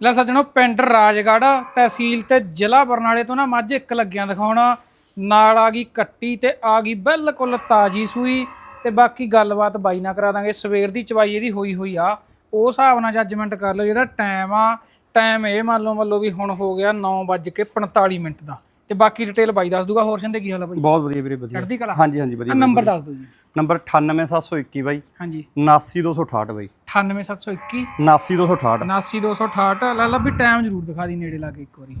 ਲੈ ਸੱਜਣੋ, ਪਿੰਡ ਰਾਜਗੜ੍ਹ ਤਹਿਸੀਲ ਤੇ ਜ਼ਿਲ੍ਹਾ ਬਰਨਾਲੇ ਤੋਂ ਨਾ ਮੱਝ ਇੱਕ ਲੱਗਿਆਂ ਦਿਖਾਉਣਾ। ਨਾਲ ਆ ਗਈ ਕੱਟੀ ਤੇ ਆ ਗਈ ਬਿਲਕੁਲ ਤਾਜੀ ਸੂਈ ਤੇ ਬਾਕੀ ਗੱਲਬਾਤ ਬਾਈ ਨਾਲ ਕਰਾ ਦਾਂਗੇ। ਸਵੇਰ ਦੀ ਚਵਾਈ ਇਹਦੀ ਹੋਈ ਹੋਈ ਆ। ਉਹ ਹਿਸਾਬ ਨਾਲ ਜੱਜਮੈਂਟ ਕਰ ਲਓ, ਜਿਹੜਾ ਟਾਈਮ ਆ ਟਾਈਮ ਇਹ ਮੰਨ ਲਓ ਮੰਨ ਲਓ ਵੀ ਹੁਣ ਹੋ ਗਿਆ 9:45 ਮਿੰਟ ਦਾ। ਤੇ ਬਾਕੀ ਡਿਟੇਲ ਬਾਈ ਦੱਸ ਦੂਗਾ ਹੋਰ ਸਿੰਦੇ ਕੀ ਹਾਲ ਆ ਬਾਈ? ਬਹੁਤ ਵਧੀਆ ਵੀਰੇ ਵਧੀਆ। ਚੜ੍ਹਦੀ ਕਲਾ? ਹਾਂਜੀ ਹਾਂਜੀ ਵਧੀਆ ਨੰਬਰ ਦੱਸ ਦਿਓ ਜੀ। ਨੰਬਰ 98721 ਬਾਈ। ਹਾਂਜੀ। 79268 ਬਾਈ। 98721 79268 79268 ਲੈ ਲਾ ਵੀ ਟਾਈਮ ਜ਼ਰੂਰ ਦਿਖਾ ਦੀ ਨੇੜੇ ਲਾ ਕੇ ਇੱਕ ਵਾਰੀ।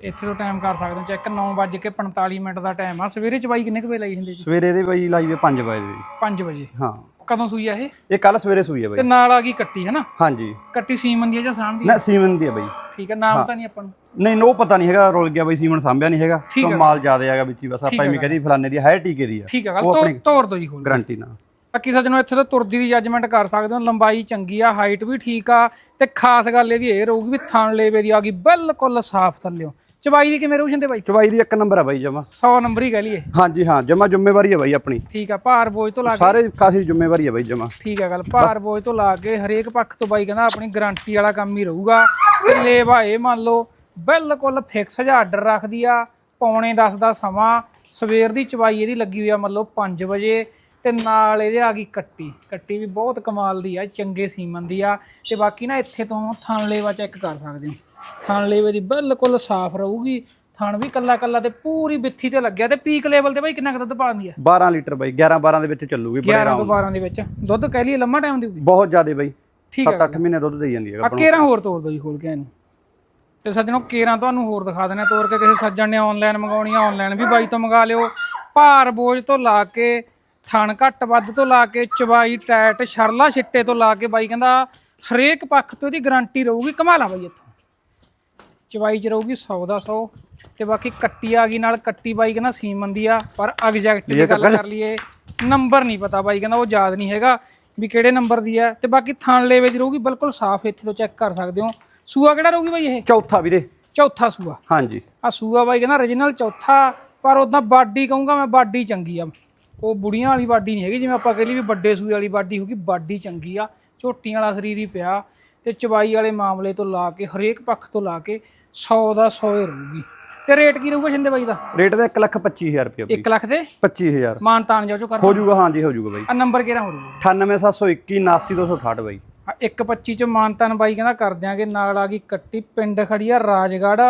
ਇੱਥੇ ਤੋਂ ਟਾਈਮ ਕਰ ਸਕਦੇ ਹੋ। ਚੈੱਕ 9:45 ਮਿੰਟ ਦਾ ਟਾਈਮ ਆ। ਸਵੇਰੇ ਚਵਾਈ ਕਿੰਨੇ ਕੁ ਵੇ ਲਾਈ ਹੁੰਦੇ ਜੀ? ਸਵੇਰੇ ਦੇ ਬਾਈ ਲਾਈਵੇ 5 ਵਜੇ। ਦੀ 5 ਵਜੇ। ਹਾਂ। ਕਦੋਂ ਸੂਈ ਆ ਇਹ? ਇਹ ਕੱਲ ਸਵੇਰੇ ਸੂਈ ਤੇ ਬਾਈ। ਨਾਲ ਆ ਗਈ ਕੱਟੀ ਹੈ ਨਾ ਹਾਂਜੀ। ਕੱਟੀ ਸੀਮਨ ਦੀ ਆ ਜਾਂ ਸਾਣ ਦੀ ਨਾ ਸੀਮਨ ਦੀ ਹੈ ਬਾਈ। ਠੀਕ ਹੈ ਨਾਮ ਤਾਂ ਨਹੀਂ ਆਪਾਂ ਨੂੰ? ਨਹੀਂ ਨੋ ਪਤਾ ਨਹੀਂ ਹੈਗਾ ਰੁਲ ਗਿਆ ਬਾਈ ਸੀਮਨ ਸਾਂਭਿਆ ਨਹੀਂ ਹੈਗਾ। ਮਾਲ ਜ਼ਿਆਦਾ ਹੈਗਾ ਵਿੱਚ ਹੀ ਬਸ ਆਪਾਂ ਐਵੇਂ ਕਹਦੀ ਫਲਾਣੇ ਦੀ ਹੈ ਟੀਕੇ ਦੀ ਆ ਠੀਕ ਹੈ ਗੱਲ ਉਹ ਤੋ ਆਪਣੀ- ਤੋਰ ਦੋ ਜੀ ਗਰੰਟੀ ਨਾਲ। ਬਾਕੀ ਸੱਜਣੋ ਇੱਥੇ ਤਾਂ ਤੁਰਦੀ ਦੀ ਜੱਜਮੈਂਟ ਕਰ ਸਕਦੇ ਹੋ। ਲੰਬਾਈ ਚੰਗੀ ਆ ਹਾਈਟ ਵੀ ਠੀਕ ਆ ਤੇ ਖਾਸ ਗੱਲ ਇਹਦੀ ਇਹ ਰਹੂਗੀ ਵੀ ਥਣ ਲੇਵੇ ਦੀ ਆ ਗਈ ਬਿਲਕੁਲ ਸਾਫ਼ ਥੱਲਿਓ। ਚਵਾਈ ਦੀ ਕਿਵੇਂ ਰਹੂ ਜਿੰਦੇ ਬਾਈ? ਚਵਾਈ ਦੀ ਇੱਕ ਨੰਬਰ ਆ ਬਾਈ ਜਮਾ। 100 ਨੰਬਰ ਹੀ ਕਹਿ ਲਈਏ। ਹਾਂਜੀ ਹਾਂ ਜਮਾ ਜ਼ਿੰਮੇਵਾਰੀ ਹੈ ਬਾਈ ਆਪਣੀ। ਠੀਕ ਆ ਭਾਰ ਬੋਝ ਤੋਂ ਲਾ ਕੇ ਸਾਰੇ ਕਾਸੀ ਜ਼ਿੰਮੇਵਾਰੀ ਹੈ ਬਾਈ ਜਮਾ। ਠੀਕ ਹੈ ਗੱਲ ਭਾਰ ਬੋਝ ਤੋਂ ਲਾ ਕੇ ਹਰੇਕ ਪੱਖ ਤੋਂ ਬਾਈ ਕਹਿੰਦਾ ਆਪਣੀ ਗਾਰੰਟੀ ਵਾਲਾ ਕੰਮ ਹੀ ਰਹੂਗਾ। ਤੇ ਲੇਵਾ ਇਹ ਮੰਨ ਲਓ ਬਿਲਕੁਲ ਫਿਕਸ ਜਿਹਾ ਆਰਡਰ ਰੱਖਦੀ ਆ ਪੌਣੇ 10 ਦਾ ਸਮਾਂ ਸਵੇਰ ਦੀ ਚਵਾਈ ਇਹਦੀ ਲੱਗੀ ਹੋਈ ਆ ਮੰਨ ਲਓ 5 ਵਜੇ। ਤੇ ਨਾਲ ਇਹਦੇ ਆ ਗਈ ਕੱਟੀ। ਕੱਟੀ ਵੀ ਬਹੁਤ ਕਮਾਲ ਦੀ ਆ ਚੰਗੇ ਸੀਮਨ ਦੀ ਆ। ਤੇ ਬਾਕੀ ਨਾ ਇੱਥੇ ਤੋਂ ਥਣ ਲੇਵਾ ਚੈੱਕ ਕਰ ਸਕਦੇ ਹੋ। ਥਣ ਲੇਵੇ ਦੀ ਬਿਲਕੁਲ ਸਾਫ਼ ਰਹੂਗੀ। ਥਣ ਵੀ ਕੱਲਾ ਕੱਲਾ ਤੇ ਪੂਰੀ ਬਿੱਥੀ ਤੇ ਲੱਗਿਆ ਤੇ ਪੀਕ ਲੈਵਲ ਤੇ ਬਾਈ ਕਿੰਨਾ ਕੁ ਦੁੱਧ ਪਾਉਂਦੀ ਆ? 12 ਲੀਟਰ ਬਾਈ 11 12 ਦੇ ਵਿੱਚ ਚੱਲੂਗੀ ਬੜੇ 11 ਤੋਂ 12 ਦੇ ਵਿੱਚ। ਦੁੱਧ ਕਹਿ ਲਈਏ ਲੰਮਾ ਟਾਈਮ ਦੇਊਗੀ ਬਹੁਤ ਜ਼ਿਆਦੇ ਬਾਈ। ਠੀਕ 7-8 ਮਹੀਨੇ ਦੁੱਧ ਦੇਈ ਜਾਂਦੀ ਹੈ ਆ ਕੇਰਾਂ ਹੋਰ ਤੋੜ ਦੋ ਜੀ ਖੋਲ ਕੇ ਇਹਨੂੰ। ਤੇ ਸੱਜਣੋ ਕੇਰਾਂ ਤੁਹਾਨੂੰ ਹੋਰ ਦਿਖਾ ਦਿੰਦੇ ਆ ਤੋੜ ਕੇ ਕਿਸੇ ਸੱਜਣ ਨੇ ਆਨਲਾਈਨ ਮੰਗਾਉਣੀ ਆ ਆਨਲਾਈਨ ਵੀ ਬਾਈ ਤੋਂ ਮੰਗਾ ਲਿਓ। ਭਾਰ ਬੋਝ ਤੋਂ ਲਾ ਕੇ ਥਣ ਘੱਟ ਵੱਧ ਤੋਂ ਲਾ ਕੇ ਚਵਾਈ ਟੈਟ ਸ਼ਰਲਾ ਛਿੱਟੇ ਤੋਂ ਲਾ ਕੇ ਬਾਈ ਕਹਿੰਦਾ ਹਰੇਕ ਪੱਖ ਤੋਂ ਇਹਦੀ ਗਾਰੰਟੀ ਰਹੂਗੀ ਕਮਾਲਾ ਬਾਈ ਇੱਥੋਂ। ਚਵਾਈ ਚ ਰਹੂਗੀ 100 ਦਾ 100 ਤੇ ਬਾਕੀ ਕੱਟੀ ਆ ਗਈ ਨਾਲ ਕੱਟੀ ਬਾਈ ਕਹਿੰਦਾ ਸੀਮਨ ਦੀ ਆ ਪਰ ਐਗਜ਼ੈਕਟ ਦੀ ਗੱਲ ਕਰ ਲਈਏ ਨੰਬਰ ਨਹੀਂ ਪਤਾ ਬਾਈ ਕਹਿੰਦਾ ਉਹ ਯਾਦ ਨਹੀਂ ਹੈਗਾ ਵੀ ਕਿਹੜੇ ਨੰਬਰ ਦੀ ਆ। ਤੇ ਬਾਕੀ ਥਣ ਲੇਵੇ ਦੀ ਰਹੂਗੀ ਬਿਲਕੁਲ ਸਾਫ਼ ਇੱਥੇ ਤੋਂ ਚੈੱਕ ਕਰ ਸਕਦੇ ਹੋ। ਸੂਆ ਕਿਹੜਾ ਰਹੂਗੀ ਬਾਈ ਇਹ? ਚੌਥਾ ਵੀਰੇ। ਚੌਥਾ ਸੂਆ। ਹਾਂਜੀ। ਆ ਸੂਆ ਬਾਈ ਕਹਿੰਦਾ origignal ਚੌਥਾ ਪਰ ਉਦਾਂ ਬਾਡੀ ਕਹੂੰਗਾ ਮੈਂ ਬਾਡੀ ਚੰਗੀ ਆ। ਉਹ ਬੁੜੀਆਂ ਵਾਲੀ ਬਾਡੀ ਨਹੀਂ ਹੈਗੀ ਜਿਵੇਂ ਆਪਾਂ ਕਹ ਲਈ ਵੀ ਵੱਡੇ ਸੂਏ ਵਾਲੀ ਬਾਡੀ ਹੋਗੀ ਬਾਡੀ ਚੰਗੀ ਆ ਝੋਟੀਆਂ ਵਾਲਾ ਸਰੀਰ ਹੀ ਪਿਆ ਤੇ ਚਵਾਈ ਵਾਲੇ ਮਾਮਲੇ ਤੋਂ ਲਾ ਕੇ ਹਰੇਕ ਪੱਖ ਤੋਂ ਲਾ ਕੇ 100 ਦਾ 100 ਹੀ ਰਹੂਗੀ। ਤੇ ਰੇਟ ਕੀ ਰਹੂਗਾ ਸ਼ਿੰਦੇ ਬਾਈ ਦਾ? ਰੇਟ ਦਾ 1 ਲੱਖ 25000 ਰੁਪਏ ਬਾਈ। 1 ਲੱਖ ਦੇ? 25000 ਮਾਨ ਤਾਨ ਜਾਓ ਚੋ ਕਰ ਹੋ ਜਾਊਗਾ ਹਾਂਜੀ ਹੋ ਜਾਊਗਾ ਬਾਈ। ਆ ਨੰਬਰ ਕਿਹੜਾ ਹੋ ਰਹੂਗਾ 98721 79268 ਬਾਈ। ਆ 125 ਚ ਮਾਨਤਨ ਬਾਈ ਕਹਿੰਦਾ ਕਰ ਦਿਆਂਗੇ ਨਾਲ ਆ ਗਈ ਕੱਟੀ ਪਿੰਡ ਖੜੀ ਆ ਰਾਜਗੜ੍ਹ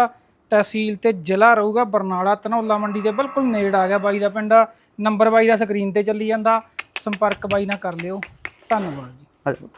ਤਹਿਸੀਲ ਤੇ ਜ਼ਿਲ੍ਹਾ ਰਹੂਗਾ ਬਰਨਾਲਾ, ਧਨੌਲਾ ਮੰਡੀ ਦੇ ਬਿਲਕੁਲ ਨੇੜ ਆ ਗਿਆ ਬਾਈ ਦਾ ਪਿੰਡ। ਨੰਬਰ ਬਾਈ ਦਾ ਸਕਰੀਨ ਤੇ ਚੱਲੀ ਜਾਂਦਾ। ਸੰਪਰਕ ਬਾਈ ਨਾਲ ਕਰ ਲਿਓ। ਧੰਨਵਾਦ ਜੀ।